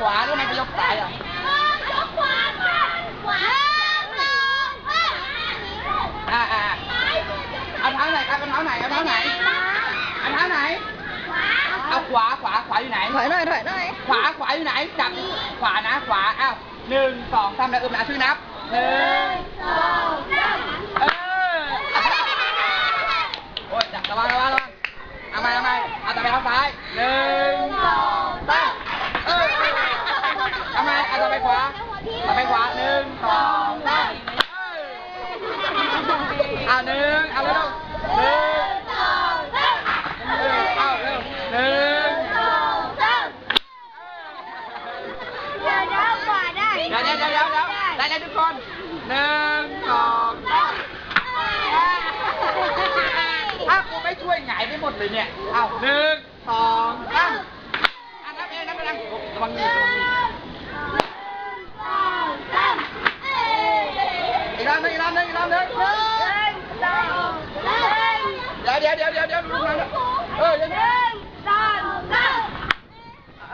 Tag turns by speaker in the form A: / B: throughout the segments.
A: ขวาแล้วาทำไมไปยกซ้ายอะอ่าอ่าเอาเท้าไหนครับเอาเท้าไหนเอาเท้าไหนเอาเท้าไหน เอาขวาขวาขวาอยู่ไหน
B: ถอยหน่อยถอยหน่อย
A: ขวาขวาอยู่ไหนจับขวานะขวาอ้าวหนึ่งสองสามแล้วเออมาช่วยนับหนึ่งเออโอ้ยจับระวังระวังระวังเอาไปเอาไปเอาต่อไปเอาซ้ายหนึ่งสองสามเออเอา ไปขวาต่อไปขวาหนึ่งสองสามออเอาหนึ่งเอาเร็วหนึ่งเออเอาเร็วหนึ่งสองสามเดี๋ยวเดี๋ยวขวาได้เดี๋ยวเดี๋ยวเดี๋ยวได้แล้วทุกคนหนึ่งสองสามอ้าวกูไม่ช่วยหงายไปหมดเลยเนี่ยเอาหนึ่งสองำนึงอีกลำนึงอีกลำนึงเดี๋ยวเดี๋ยวเดี๋ยวเดี๋ยวเดี๋ยวลูกน้ำเออเดี๋ยวเ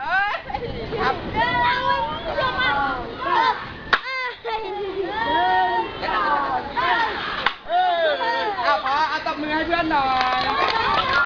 A: อ้ยครับเอออะพอเอาตบมือให้เพื่อนหน่อย